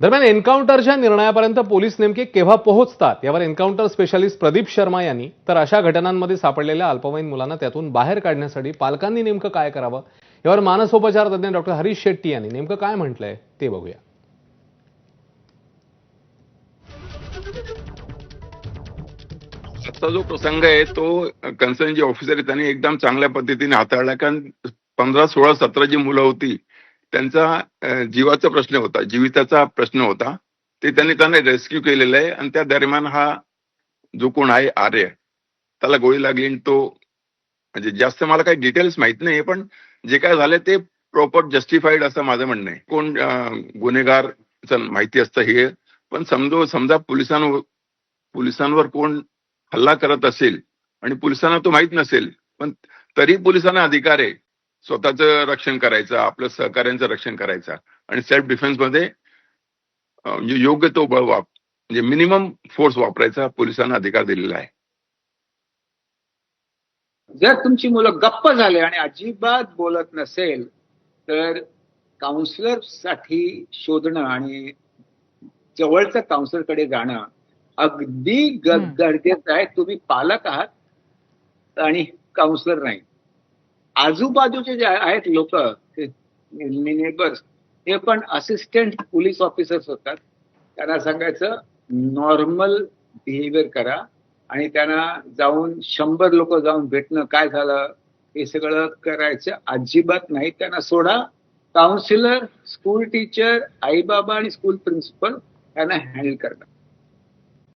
दरम्यान एन्काउंटरच्या निर्णयापर्यंत पोलीस नेमके केव्हा पोहोचतात? यावर एन्काउंटर स्पेशालिस्ट प्रदीप शर्मा यांनी तर अशा घटनांमध्ये सापडलेल्या अल्पवयीन मुलांना त्यातून बाहेर काढण्यासाठी पालकांनी नेमकं काय करावं? यावर मानसोपचार तज्ज्ञ डॉक्टर हरीश शेट्टी यांनी नेमकं काय म्हटलंय ते बघूया. आजचा जो प्रसंग आहे तो कन्सर्न जे ऑफिसर आहे त्यांनी एकदम चांगल्या पद्धतीने हाताळला. कारण पंधरा सोळा सतरा जी मुलं होती त्यांचा जीवाचा प्रश्न होता जीविताचा प्रश्न होता. ते त्यांनी त्यांना रेस्क्यू केलेलं आहे आणि त्या दरम्यान हा जो कोण आहे आर्य त्याला गोळी लागली आणि तो म्हणजे जास्त मला काही डिटेल्स माहीत नाही पण जे काय झालं ते प्रॉपर जस्टिफाईड असं माझं म्हणणं आहे. कोण गुन्हेगार माहिती असतं हे पण समजो समजा पोलिसांवर पोलिसांवर कोण हल्ला करत असेल आणि पोलिसांना तो माहीत नसेल पण तरी पोलिसांना अधिकार आहे. स्वतःचं रक्षण करायचं आपलं सहकार्यांचं रक्षण करायचं आणि सेल्फ डिफेन्समध्ये म्हणजे योग्य तो बळ वाप म्हणजे मिनिमम फोर्स वापरायचा पोलिसांना अधिकार दिलेला आहे. जर तुमची मुलं गप्प झाले आणि अजिबात बोलत नसेल तर काउन्सिलरसाठी शोधणं आणि जवळच्या काउन्सिलरकडे जाणं अगदी. गरजेचं आहे. तुम्ही पालक आहात आणि काउन्सिलर नाही. आजूबाजूचे जे आहेत लोक नेबर्स ते पण असिस्टंट पोलीस ऑफिसर्स होतात. त्यांना सांगायचं नॉर्मल बिहेवियर करा आणि त्यांना जाऊन शंभर लोक जाऊन भेटणं काय झालं? हे सगळं करायचं अजिबात नाही. त्यांना सोडा. काउन्सिलर स्कूल टीचर आईबाबा आणि स्कूल प्रिन्सिपल त्यांना हँडल करतात